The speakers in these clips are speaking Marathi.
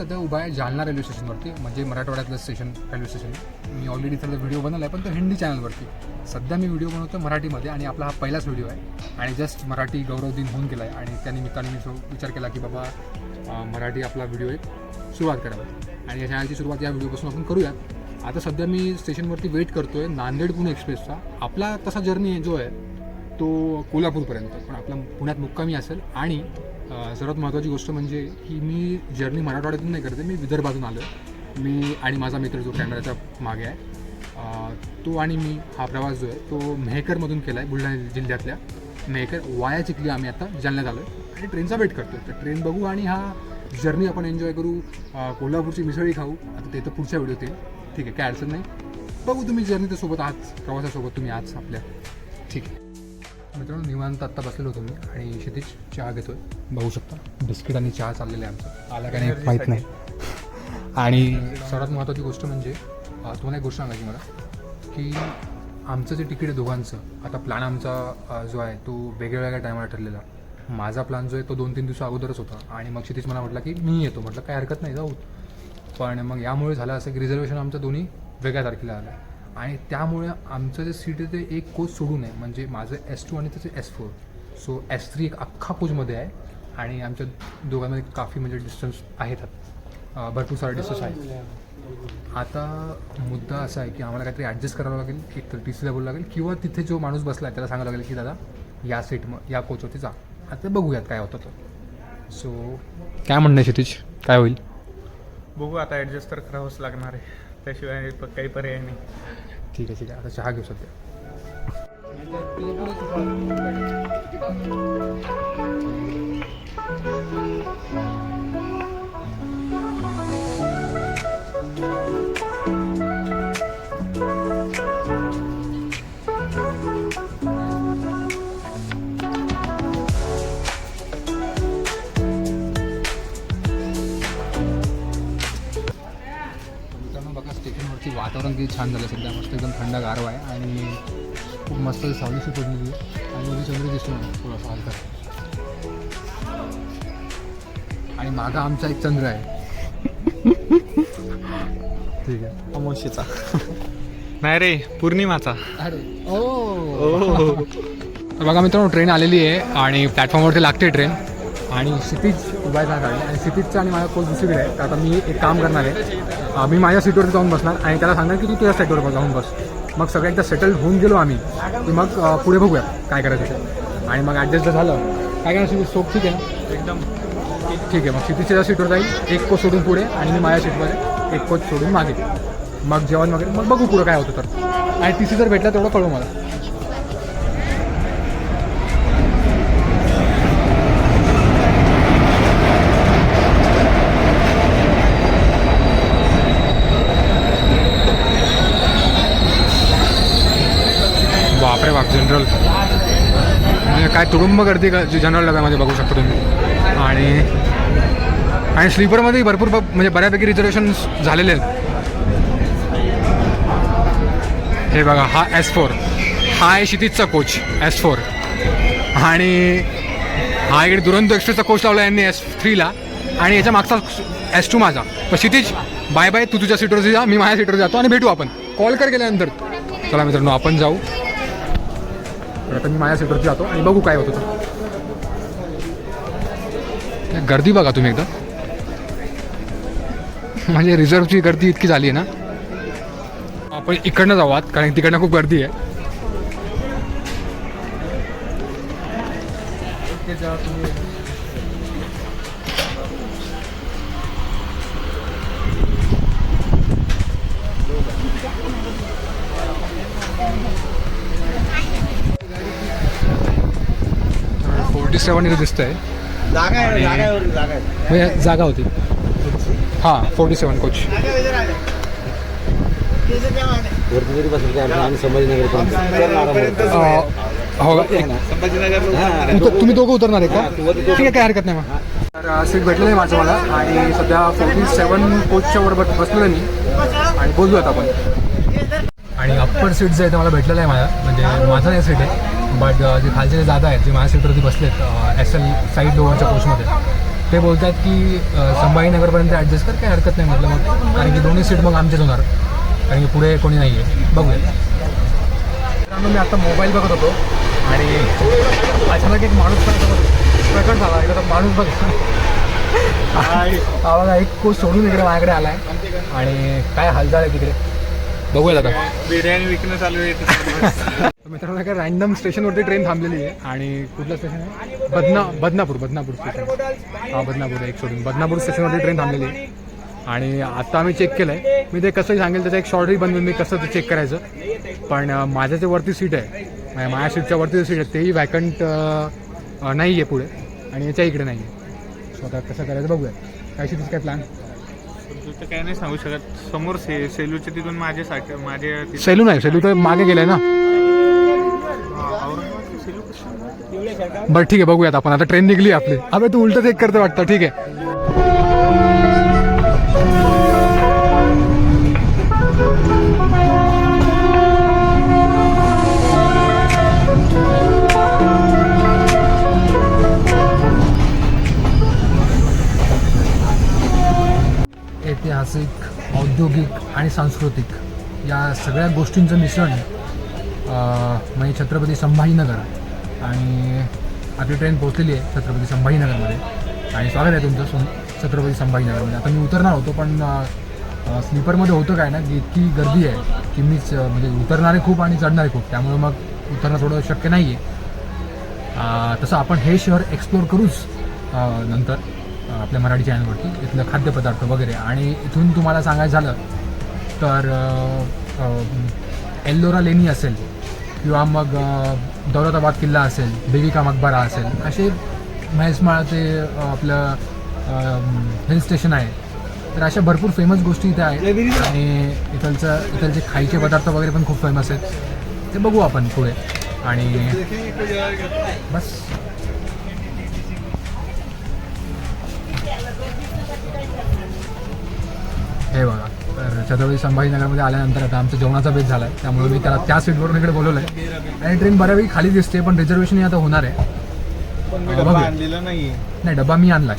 सध्या उभा आहे जालना रेल्वे स्टेशनवरती म्हणजे मराठवाड्यातलं स्टेशन रेल्वे स्टेशन मी ऑलरेडी इथला व्हिडिओ बनवला आहे पण तो हिंदी चॅनलवरती सध्या मी व्हिडिओ बनवतो मराठीमध्ये आणि आपला हा पहिलाच व्हिडिओ आहे. आणि जस्ट मराठी गौरव दिन होऊन गेला आहे आणि त्या निमित्ताने मी विचार केला की बाबा मराठी आपला व्हिडिओ एक सुरुवात करावा. आणि या चॅनलची सुरुवात या व्हिडिओपासून आपण करूयात. आता सध्या मी स्टेशनवरती वेट करतोय नांदेड पुणे एक्सप्रेसचा आपला तसा जर्नी जो आहे तो कोल्हापूरपर्यंत. पण आपला पुण्यात मुक्कामी असेल. आणि सर्वात महत्त्वाची गोष्ट म्हणजे की मी जर्नी मराठवाड्यातून नाही करते मी विदर्भातून आलो आहे मी आणि माझा मित्र जो कॅमेराच्या मागे आहे तो आणि मी हा प्रवास जो आहे तो मेहकरमधून केला आहे बुलढाणा जिल्ह्यातल्या. मेहकर वाया चिखली आम्ही आता जालन्यात आलो आहे आणि ट्रेनचा वेट करतो तर ट्रेन बघू आणि हा जर्नी आपण एन्जॉय करू कोल्हापूरची मिसळी खाऊ. आता ते तर पुढच्या व्हिडिओत येईल ठीक आहे काय अडचण नाही. बघू तुम्ही जर्नी तर सोबत आहात प्रवासासोबत तुम्ही आज आपल्या. ठीक आहे. मित्रांनो निवांत आत्ता बसलेलो होतो मी आणि क्षितिज चहा घेतोय. बघू शकता. बिस्किट आणि चहा चाललेलं आहे आमचं. आला का नाही माहीत नाही. आणि सर्वात महत्त्वाची गोष्ट म्हणजे तुम्हाला एक गोष्ट सांगायची मला की आमचं जे तिकीट आहे दोघांचं आता प्लॅन आमचा जो आहे तो वेगळ्या वेगळ्या टायमाला ठरलेला. माझा प्लॅन जो आहे तो दोन तीन दिवसा अगोदरच होता. आणि मग क्षितिज मला म्हटलं की मी येतो. म्हटलं काय हरकत नाही जाऊ. पण मग यामुळे झालं असं की रिझर्वेशन आमचं दोन्ही वेगळ्या तारखेला आलं. आणि त्यामुळे आमचं जे सीट आहे ते एक कोच सोडून आहे. म्हणजे माझं एस टू आणि त्याचं S four so S three एक अख्खा कोचमध्ये आहे. आणि आमच्या दोघांमध्ये काफी म्हणजे डिस्टन्स आहेत भरपूर सारा डिस्टन्स आहे आता मुद्दा असा आहे की आम्हाला काहीतरी ॲडजस्ट करावं लागेल. एक तर टी सीला बोलावं लागेल. किंवा तिथे जो माणूस बसला आहे त्याला सांगावं लागेल की दादा या सीट म या कोचवरती जा. आता बघूयात काय होतं तर सो काय म्हणणं आहे क्षितिज? काय होईल? बघू आता ॲडजस्ट तर करावंच लागणार आहे. त्याशिवाय काही पर्याय नाही. ठीक आहे ठीक आहे आता चहा घेऊ सध्या Thank you. किती छान झालं सध्या. मस्त एकदम थंड गारवा आहे आणि खूप मस्त सावलीशी पडलेली आहे. आणि मध्ये चंद्र दिसतो थोडासा हलका. आणि मागा आमचा एक चंद्र आहे. ठीक आहे. अमोशीचा नाही रे पौर्णिमाचा. अरे ओ. बघा मित्रांनो ट्रेन आलेली आहे आणि प्लॅटफॉर्मवरती लागते ट्रेन आणि क्षितिज उभा आहे. गाडी आणि क्षितिजचा आणि माझा कोच दुसरीकडे आहे. तर आता मी एक काम करणार आहे. मी माझ्या सीटवरती जाऊन बसणार आणि त्याला सांगणार की तू तुझ्या सीटवर जाऊन बस. मग सगळं एकदा सेटल होऊन गेलो आम्ही की मग पुढे बघूया काय करायचं ते. आणि मग ॲडजस्ट जर झालं काय करायचं क्षितिज? सोप ठीक आहे. ना एकदम. ठीक आहे मग क्षितिजच्या सीटवर जाईल एक कोच सोडून पुढे आणि मी माझ्या सीटवर एक कोच सोडून मागे. मग जेवण वगैरे मग बघू पुढं काय होतं तर. आणि टी सी जर भेटला तेवढं कळू मला बापरे बाप जनरल म्हणजे काय तुडुंब गर्दी का जनरल डब्यामध्ये बघू शकता तुम्ही. आणि आणि स्लीपरमध्येही भरपूर म्हणजे बऱ्यापैकी रिझर्वेशन झालेले आहेत. हे बघा हा एस फोर हा आहे क्षितिजचा कोच एस फोर आणि हा इकडे दुरंतो एक्सप्रेसचा कोच लावला यांनी एस थ्रीला आणि याच्या मागचा एस टू माझा. पण क्षितिज बाय बाय तू तुझ्या सीटवर जा मी माझ्या सीटवर जातो आणि भेटू आपण. कॉल कर गेल्यानंतर. चला मित्रांनो आपण जाऊ. तर आता मी माझ्या सीटवरती जातो आणि बघू काय होतं तर. गर्दी बघा तुम्ही एकदा. म्हणजे रिझर्वची गर्दी इतकी झाली आहे ना. आपण इकडनं जाऊ आत कारण तिकडनं खूप गर्दी आहे. फोर्टी सेवन इथं दिसतंय. जागा आहे जागा म्हणजे जागा होती. हां फोर्टी सेवन कोच. हो तुम्ही दोघं उतरणार आहे का? ठीक आहे काय हरकत नाही मग. तर सीट भेटलेलं आहे माझं मला. आणि सध्या फोर्टी सेवन कोचच्या वर बस- बसलेलो मी. आणि बोलूयात आपण. आणि अप्पर सीट जे आहे ते मला भेटलेलं आहे माझ्या म्हणजे माझं नाही सीट आहे बट जे खालचे जे दादा आहेत जे माझ्या सीटवरती बसलेत एस एल साईड लोवरच्या कोचमध्ये ते बोलतात की अं, संभाजीनगरपर्यंत ॲडजस्ट कर काही हरकत नाही म्हटलं मग. कारण की दोन्ही सीट मग आमचेच होणार. कारण की पुढे कोणी नाही आहे बघूया मी आता मोबाईल बघत होतो आणि अचानक एक माणूस प्रकट झाला. तो माणूस बघा. बघा एक कोच सोडून इकडे माझ्याकडे आलाय. आणि काय हालचाल आहे तिकडे? बघूया आता. बिर्याणी विकणं चालू आहे मित्रांनो काय रॅन्डम स्टेशनवरती ट्रेन थांबलेली आहे. आणि कुठलं स्टेशन आहे? बदना बदनापूर बदनापूर स्टेशन हा बदनापूर एक सोडून बदनापूर स्टेशनवरती ट्रेन थांबलेली आहे. आणि आता आम्ही चेक केलं आहे मी ते कसंही सांगेल त्याचा एक शॉर्टही बनवून मी कसं ते चेक करायचं. पण माझ्या जे वरती सीट आहे म्हणजे माझ्या सीटच्या वरती जे सीट आहे तेही वॅकंट नाही आहे पुढे. आणि याच्या इकडे नाही आहे सो आता कसं करायचं बघूया काय तिथे काय प्लॅन तर काय नाही सांगू शकत. समोर से सेलूच्या तिथून माझ्यासाठी माझे तिथे- सेलू नाही सेलू तर मागे गेलाय ना. हा, औरंगाबादचे सेलू कसं? बरं ठीक आहे बघूयात आपण. आता ट्रेन निघली आपली. अबे तू उलट चेक करते वाटतं ठीक आहे. ऐतिहासिक औद्योगिक आणि सांस्कृतिक या सगळ्या गोष्टींचं मिश्रण म्हणजे छत्रपती संभाजीनगर आणि आपली ट्रेन पोहोचलेली आहे छत्रपती संभाजीनगरमध्ये. आणि स्वागत आहे तुमचं सं- छत्रपती संभाजीनगरमध्ये. आता मी उतरणार होतो पण स्लीपरमध्ये होतं काय ना की इतकी गर्दी आहे की मीच म्हणजे उतरणारे खूप आणि चढणारे खूप. त्यामुळे मग उतरणं थोडं शक्य नाही आहे तसं आपण हे शहर एक्सप्लोअर करूच नंतर. आपल्या मराठी चॅनलवरती इथलं खाद्यपदार्थ वगैरे. आणि इथून तुम्हाला सांगायचं झालं तर एल्लोरा लेणी असेल किंवा मग दौलताबाद किल्ला असेल देविका मकबरा असेल असे म्हैसमाळ ते आपलं हिल स्टेशन आहे. तर अशा भरपूर फेमस गोष्टी इथे आहेत. आणि इथलचं इथलचे खायचे पदार्थ वगैरे पण खूप फेमस आहेत. ते बघू आपण पुढे. आणि बस. छत्रपती संभाजीनगरमध्ये आल्यानंतर आता आमचा जेवणाचा बेत झाला आहे त्यामुळे मी त्याला त्या सीटवरून इकडे बोलवलं आहे आणि ट्रेन बऱ्यापैकी खाली दिसते पण रिझर्वेशन आता होणार आहे. डबा. आणलेला नाही नाही डबा मी आणलाय.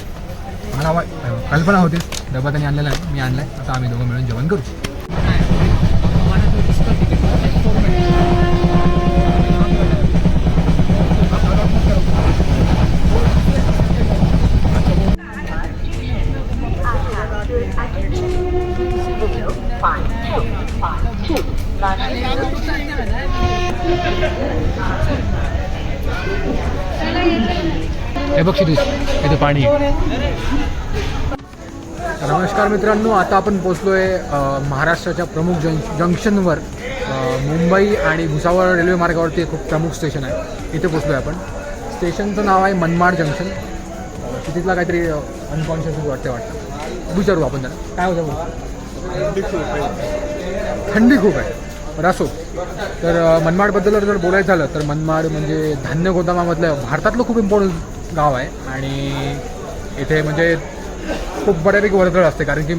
मला वा- कल्पना होती. डबा त्यांनी आणलेला आहे मी आणलाय. आता आम्ही दोघं मिळून जेवण करू. हे बघ इथे पाणी आहे. नमस्कार मित्रांनो आता आपण पोचलो आहे महाराष्ट्राच्या प्रमुख जंक् जंक्शनवर. मुंबई आणि भुसावळ रेल्वे मार्गावरती एक खूप प्रमुख स्टेशन आहे. इथे पोचलो आहे आपण. स्टेशनचं नाव आहे मनमाड जंक्शन. तिथला काहीतरी अनकॉन्शियस वाटते वाटतं. विचारू आपण त्याला. काय होतं? थंडी खूप आहे. तर असो. तर मनमाडबद्दल जर बोलायचं झालं तर मनमाड म्हणजे धान्य गोदामामधलं भारतातलं खूप इम्पॉर्टंट गाव आहे. आणि इथे म्हणजे खूप बऱ्यापैकी वर्दळ असते कारण की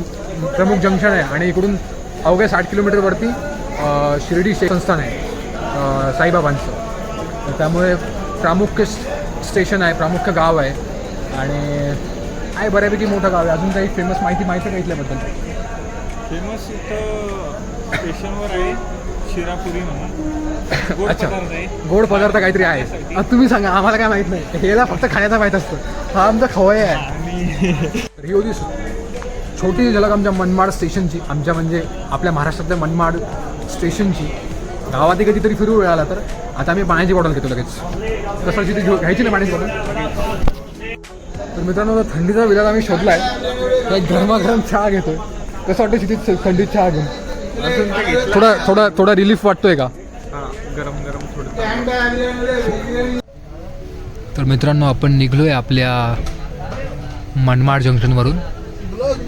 प्रमुख जंक्शन आहे. आणि इकडून अवघ्या साठ किलोमीटरवरती शिर्डी शे- संस्थान आहे साईबाबांचं. तर त्यामुळे प्रामुख्य स्टेशन आहे प्रामुख्य गाव आहे. आणि आहे बऱ्यापैकी मोठं गाव आहे. अजून काही फेमस माहिती माहिती आहे का इथल्याबद्दल? फेमस इथं स्टेशनवर आहे शिरापुरी म्हणून. गोड अच्छा. पदार्थ आहे. गोड पदार्थ काहीतरी आहे. आता तुम्ही सांगा आम्हाला काय माहीत नाही. हेला फक्त खाण्याचा माहीत असतं. हा आमचा खवय आहे. आणि तर ही होती छोटी झलक आमच्या मनमाड स्टेशनची आमच्या म्हणजे आपल्या महाराष्ट्रातल्या मनमाड स्टेशनची. गावात कधीतरी फिरू वेळ आला तर आता आम्ही पाण्याची बॉटल घेतो लगेच. कसं तिथे घेऊ घ्यायची ना पाण्याची बॉटल? तर मित्रांनो आता थंडीचा विलास आम्ही शोधलाय. तर एक गरमागरम चहा घेतोय. कसं वाटतं तिथे थंडीत चहा घेऊन? थोडा थोडा थोडा रिलीफ वाटतोय का? गरम गरम थोडं तर मित्रांनो आपण निघलोय आपल्या मनमाड जंक्शनवरून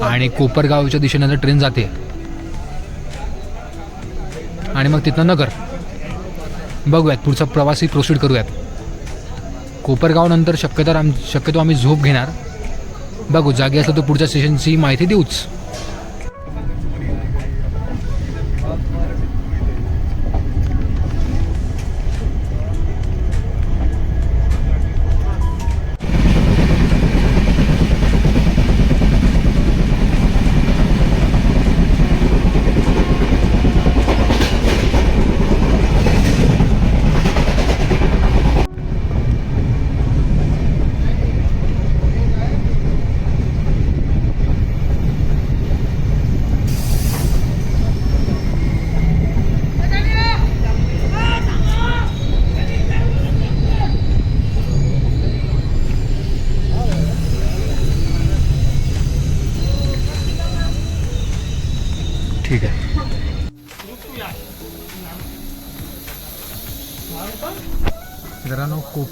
आणि कोपरगावच्या दिशेनं जर ट्रेन जाते आणि मग तिथनं नगर बघूयात पुढचा प्रवासी प्रोसीड करूयात. कोपरगाव नंतर शक्यतो आम शक्यतो आम्ही झोप घेणार. बघू जागी असलं तर पुढच्या स्टेशनची माहिती देऊच.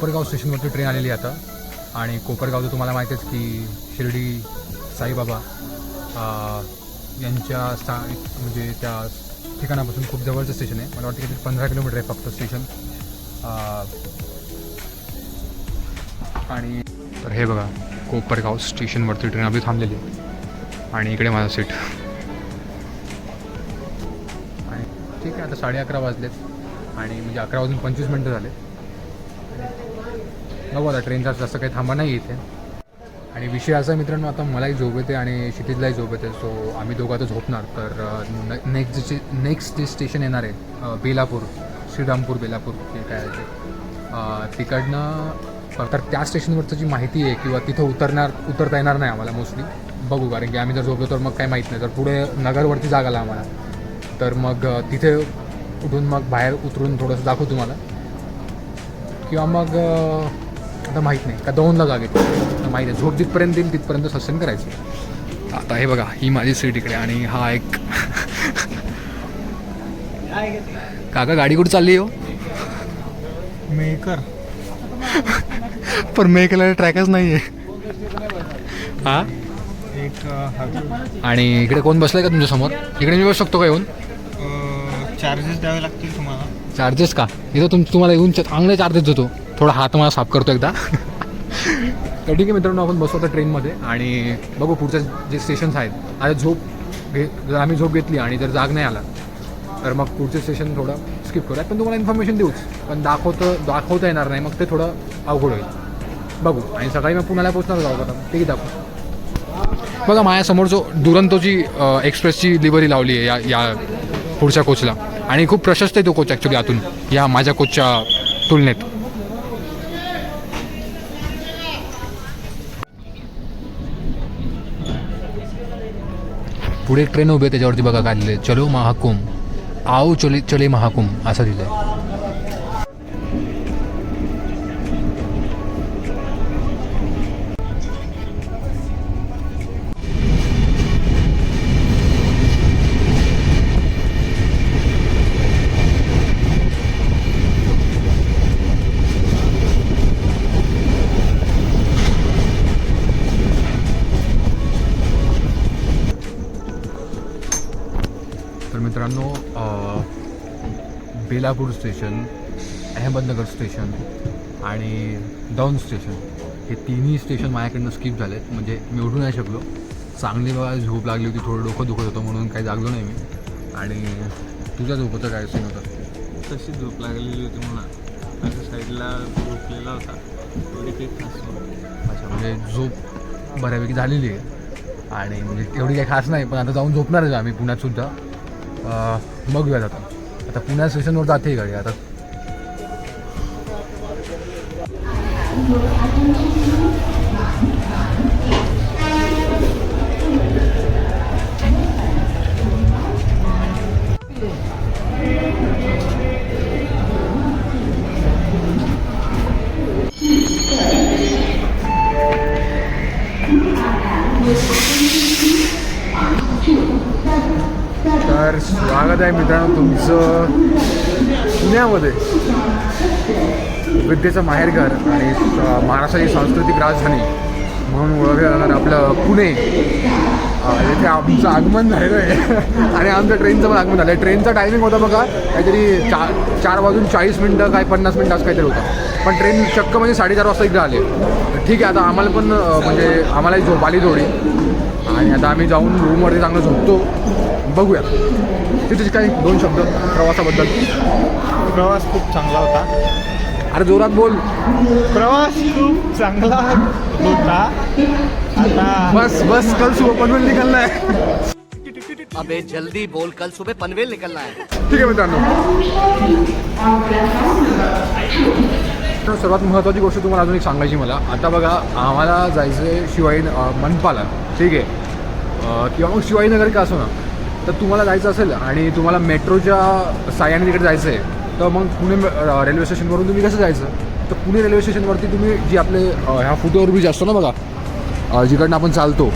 कोपरगाव स्टेशनवरती ट्रेन आलेली आहे आता. आणि कोपरगावचं तुम्हाला माहीत आहे की शिर्डी साईबाबा यांच्या सा म्हणजे त्या ठिकाणापासून खूप जवळचं स्टेशन आहे. मला वाटतं की पंधरा किलोमीटर आहे फक्त स्टेशन. आणि तर हे बघा कोपरगाव स्टेशनवरती ट्रेन आपली थांबलेली आहे. आणि इकडे माझा सीट. आणि ठीक आहे आता साडे अकरा वाजलेत. आणि म्हणजे अकरा वाजून पंचवीस मिनटं झाले बघू आता ट्रेनचा जास्त काही थांबा नाही इथे. आणि विषय असा मित्रांनो आता मलाही झोप येते आणि क्षितिजलाही झोप येते. सो आम्ही दोघं आता झोपणार. तर नेक्स्ट जे नेक्स्ट जे स्टेशन येणार आहे बेलापूर श्रीरामपूर बेलापूर जे काय आहे ते? तिकडनं तर त्या स्टेशनवरचं जी माहिती आहे किंवा तिथं उतरणार उतरता येणार नाही आम्हाला मोस्टली बघू कारण की आम्ही जर झोपलो तर मग काही माहीत नाही. तर पुढे नगरवरती जागा आला आम्हाला तर मग तिथे उठून मग बाहेर उतरून थोडंसं दाखवू तुम्हाला. किंवा मग आता माहीत नाही. का दोनला जाग येते. तर माहीत आहे झोप जिथपर्यंत येईल तिथपर्यंत सस्टेन करायचं. आता हे बघा ही माझी सीट इकडे आणि हा एक. काका गाडी कुठे चालली हो? मेकर. पण मे केलेला ट्रॅकच नाही आहे हा? एक आणि इकडे कोण बसलाय का तुमच्यासमोर? इकडे मी बसू शकतो का येऊन? चार्जेस द्यावे लागतील तुम्हाला. चार्जेस का? इथं तुम तुम्हाला येऊन चांगले चार्जेस देतो. थोडा हात मला साफ करतो एकदा. तर ठीक आहे मित्रांनो आपण बसतो आता ट्रेनमध्ये आणि बघू पुढच्या जे स्टेशन्स आहेत. आता झोप घे जर आम्ही झोप घेतली आणि जर जाग नाही आला तर मग पुढचे स्टेशन थोडं स्किप करूयात. पण तुम्हाला इन्फॉर्मेशन देऊच. पण दाखवतं दाखवता येणार नाही मग ते थोडं अवघड होईल. बघू. आणि सकाळी मग पुण्याला पोचणार जाऊ आता ते दाखवू. बघा माझ्यासमोर जो दुरंतोची एक्सप्रेसची लिव्हरी लावली आहे या या पुढच्या कोचला आणि खूप प्रशस्त आहे तो कोच ॲक्च्युली आतून या माझ्या कोचच्या तुलनेत. पुढे एक ट्रेन उभी आहे त्याच्यावरती बघा काढले चलो महाकुम आओ चले चले महाकुम असं दिलं आहे बेलापूर स्टेशन अहमदनगर स्टेशन आणि दौंड स्टेशन. हे तिन्ही स्टेशन माझ्याकडनं स्किप झाले आहेत म्हणजे मी उठू नाही शकलो. चांगली मला झोप लागली होती थोडं डोकं दुखत होतं म्हणून काही जागलो नाही मी. आणि तुझ्या झोपचं काय सीन होतं? तशी झोप लागलेली होती मला माझ्या साईडला झोपलेला होता. अच्छा म्हणजे झोप बऱ्यापैकी झालेली आहे. आणि म्हणजे एवढी काही खास नाही पण आता जाऊन झोपणारच आहे आम्ही पुण्यात सुद्धा. अं, बघूयात आता पुण्या स्टेशनवर जाते गाडी आता. विद्येचं माहेरघर आणि महाराष्ट्राची सांस्कृतिक राजधानी म्हणून ओळखलं जाणार आपलं पुणे. येथे आमचं आगमन झालेलं आहे. आणि आमचं ट्रेनचं पण आगमन झालं आहे ट्रेनचा टायमिंग होता बघा काहीतरी चार चार वाजून चाळीस मिनटं काय पन्नास मिनटं असं काहीतरी होतं. पण ट्रेन चक्क म्हणजे साडेचार वाजता इकडे आले. ठीक आहे आता आम्हाला पण म्हणजे आम्हालाही झोप आली थोडी. आणि आता आम्ही जाऊन रूमवरती चांगलं झोपतो. बघूया तिथे काही दोन शब्द प्रवासाबद्दल. प्रवास खूप चांगला होता. अरे जोरात बोल. प्रवास खूप चांगला होता. आता बस बस कल सुबह पनवेल निकलना है. अबे जल्दी बोल कल सुबह पनवेल निकलना है। ठीक आहे मित्रांनो. तर सर्वात महत्त्वाची गोष्ट तुम्हाला अजून एक सांगायची मला. आता बघा आम्हाला जायचं आहे शिवाई मनपाला. ठीक आहे. किंवा मग शिवाजीनगर का असो ना. तर तुम्हाला जायचं असेल आणि तुम्हाला मेट्रोच्या साह्याने तिकडे जायचं आहे तर मग पुणे रेल्वे स्टेशनवरून तुम्ही कसं जायचं? तर पुणे रेल्वे स्टेशनवरती तुम्ही जी आपले ह्या फुटओव्हर ब्रिज असतो ना बघा जिकडनं आपण चालतो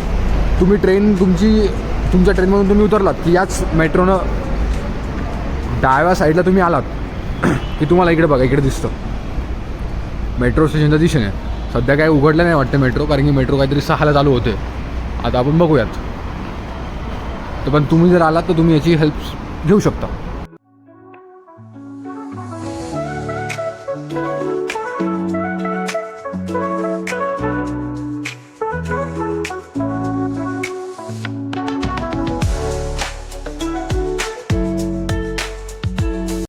तुम्ही ट्रेन तुमची तुमच्या ट्रेनमधून तुम्ही उतरलात की याच मेट्रोनं डाव्या साईडला तुम्ही आलात की तुम्हाला इकडे बघा इकडे दिसतं. मेट्रो स्टेशनच्या दिशेने. सध्या काय उघडलं नाही वाटतं मेट्रो कारण की मेट्रो काहीतरी सहाला चालू होते आता आपण बघूयात. तर पण तुम्ही जर आलात तर तुम्ही याची हेल्प घेऊ शकता.